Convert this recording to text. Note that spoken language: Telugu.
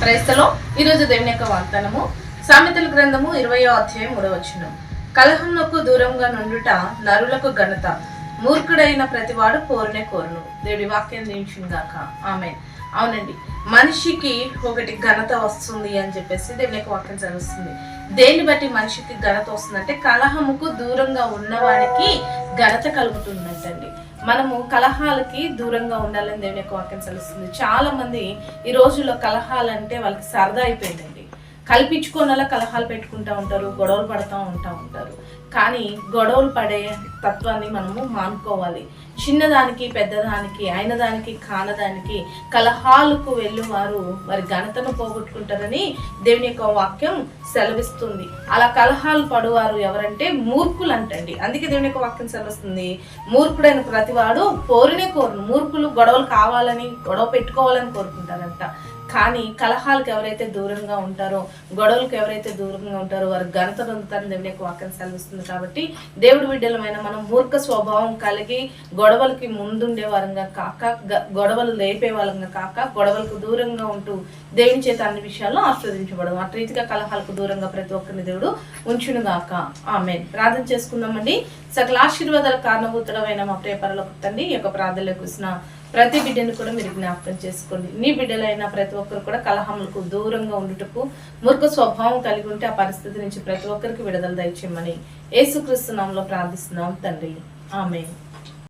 క్రైస్తలో ఈరోజు దేవుని యొక్క వాగ్దానము. సామెతల గ్రంథము ఇరవయో అధ్యాయం మూడవ వచనం. కలహమునకు దూరంగా నుండుట నరులకు ఘనత. మూర్ఖుడైన ప్రతివాడు కోరునే కోరును. దేవుడి వాక్యం దీవించిందాక ఆమె అవునండి. మనిషికి ఒకటి ఘనత వస్తుంది అని చెప్పేసి దేవుని యొక్క వాక్యం చదువుతుంది. దేన్ని బట్టి మనిషికి ఘనత వస్తుందంటే కలహముకు దూరంగా ఉన్నవాడికి ఘనత కలుగుతుందంటండి. మనము కలహాలకి దూరంగా ఉండాలని దేవుని యొక్క వాక్యం చదువుతుంది చాలా మంది ఈ రోజుల్లో కలహాలంటే వాళ్ళకి సరదా అయిపోయిందండి. కల్పించుకోనలా కలహాలు పెట్టుకుంటా ఉంటారు గొడవలు పడుతూ ఉంటా ఉంటారు. కానీ గొడవలు పడే తత్వాన్ని మనము మానుకోవాలి. చిన్నదానికి పెద్దదానికి అయినదానికి కానదానికి కలహాలకు వెళ్ళి వారు వారి ఘనతను పోగొట్టుకుంటారని దేవుని యొక్క వాక్యం సెలవిస్తుంది. అలా కలహాలు పడువారు ఎవరంటే మూర్ఖులు అంటండి అందుకే దేవుని యొక్క వాక్యం సెలవిస్తుంది. మూర్ఖుడైన ప్రతివాడు కోరినే కోరును. మూర్ఖులు గొడవలు కావాలని గొడవ పెట్టుకోవాలని కోరుకుంటారంట. కానీ కలహాలకు ఎవరైతే దూరంగా ఉంటారో గొడవలకు ఎవరైతే దూరంగా ఉంటారో వారు ఘనత పొందుతారని దేవుని యొక్క వాక్యం సెలవిస్తుంది కాబట్టి దేవుడి బిడ్డలమైన మనం మూర్ఖ స్వభావం కలిగి గొడవలకి ముందుండే వారంగా కాక గ- గొడవలు లేపే వాళ్ళంగా కాక గొడవలకు దూరంగా ఉంటూ దేవుని చేత అన్ని విషయాల్లో ఆస్వాదించబడదు అటు రీతిగా కలహాలకు దూరంగా ప్రతి ఒక్కరిని దేవుడు ఉంచును గాక ఆమె ప్రార్థన చేసుకుందామండి. సకల ఆశీర్వాదాల కారణభూతుడమైన మా ప్రేపరలో తండ్రి ఈ యొక్క ప్రార్థనలకు ఇచ్చిన ప్రతి బిడ్డను కూడా మీరు జ్ఞాపకం చేసుకోండి. నీ బిడ్డలైన ప్రతి ఒక్కరు కూడా కలహములకు దూరంగా ఉండుటకు మురుకు స్వభావం కలిగి ఉంటే ఆ పరిస్థితి నుంచి ప్రతి ఒక్కరికి విడుదల దయచేయమని యేసుక్రీస్తు నామంలో ప్రార్థిస్తున్నాం తండ్రి. ఆమె